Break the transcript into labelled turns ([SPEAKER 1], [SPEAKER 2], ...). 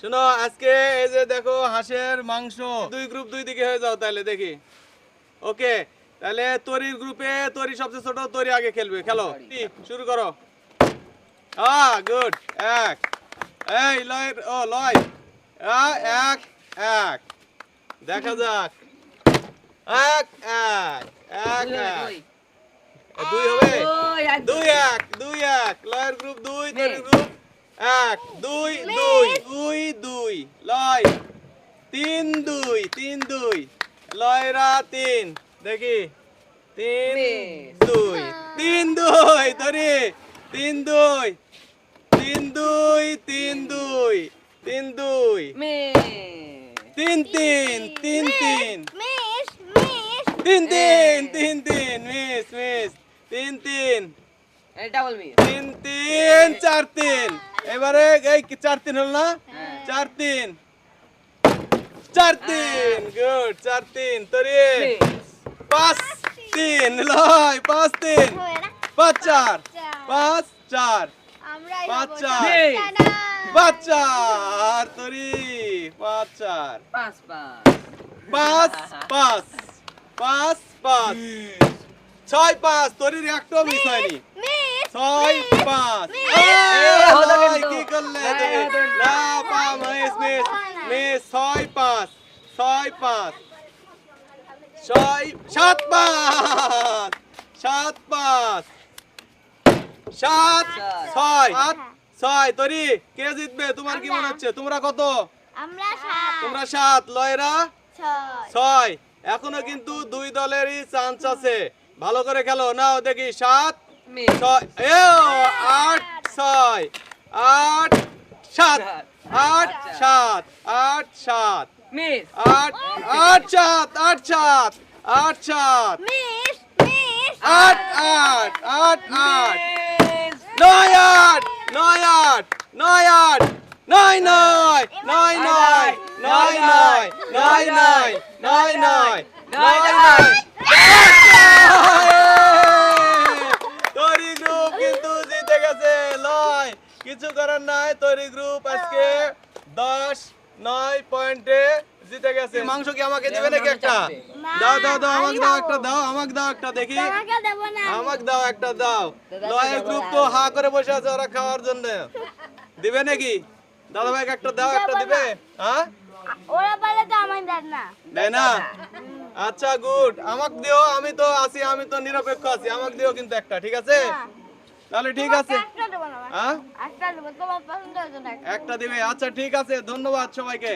[SPEAKER 1] শোনো আজকে এই যে দেখো হাঁসের মাংস। দুই গ্রুপ দুই দিকে হয়ে যাও তাহলে দেখি। ওকে তাহলে তরির গ্রুপে তরি সবচেয়ে ছোট তরি আগে খেলবে। খেলো। শুরু করো। আ গুড এক। এই লয় ও লয়। এক এক। দেখা যাক। এক এক এক এক। দুই। হবে? দুই এক দুই এক। লয়ের গ্রুপ দুই তরির গ্রুপ এক দুই দুই দুই দুই লয়। তিন দুই তিন দুই লয়রা তিন। দেখি। তিন দুই। তিন দুই তরি তিন দুই। তিন দুই তিন দুই। তিন দুই। তিন তিন তিন তিন। তিন তিন তিন তিন মিস মিস। তিন তিন।
[SPEAKER 2] ডাবল মিস
[SPEAKER 1] তিন তিন চার তিন। এবারে এই কি চার তিন হল না?
[SPEAKER 2] হ্যাঁ।
[SPEAKER 1] চার তিন। চার তিন গুড চার তিন তরি। পাঁচ তিন লয় পাঁচ তিন। পাঁচ চার। পাঁচ চার। পাঁচ চার। পাঁচ চার। তরি। পাঁচ চার।
[SPEAKER 2] পাঁচ পাঁচ।
[SPEAKER 1] পাঁচ পাঁচ। পাঁচ পাঁচ। ছয় পাঁচ তরির একটা মিস হয়নি। ছয় পাঁচ।
[SPEAKER 3] মিস
[SPEAKER 1] মিস মিস ছয় পাঁচ ছয় পাঁচ ছয় সাত পাঁচ সাত পাঁচ সাত ছয়। সাত ছয়। তরি কে জিতবে? তোমার কি মনে হচ্ছে? তোমরা কত? তোমরা সাত। লয়রা?
[SPEAKER 3] ছয়।
[SPEAKER 1] এখনও কিন্তু দুই দলেরই চান্স আছে। ভালো করে খেলো। নাও দেখি সাত ছয়। আট ছয়। আট সাত আট সাত আট সাত
[SPEAKER 2] মিস
[SPEAKER 1] আট আট সাত আট সাত আট সাত
[SPEAKER 3] মিস মিস
[SPEAKER 1] আট আট আট আট নয় আট নয় আট নয় আট নয় নয় নয় নয় নয় নয় নয় নয় নয় নয় নয় নয় তৈরি কিছু করার নাই তৈরি গ্রুপ আজকে দশ নয় পয়েন্টে জিতে গেছে। মাংস কি আমাকে দেবে নাকি একটা? দাও দাও দাও আমাকে দাও একটা দাও আমাকে দাও একটা দেখি।
[SPEAKER 3] তোমাকে দেব না।
[SPEAKER 1] আমাকে দাও একটা দাও। লয়ের গ্রুপ তো হা করে বসে আছে ওরা খাওয়ার জন্য। দিবে নাকি? দাদা ভাই একটা দাও একটা দিবে। হ্যাঁ?
[SPEAKER 3] ওরা বলে তো আমায় দেন না।
[SPEAKER 1] দেয় না? আচ্ছা গুড আমাকে দিও আমি তো আছি আমি তো নিরপেক্ষ আছি আমাকে দিও কিন্তু একটা ঠিক আছে? তাহলে ঠিক আছে। হ্যাঁ? একটা দিবে। আচ্ছা ঠিক আছে। ধন্যবাদ সবাইকে।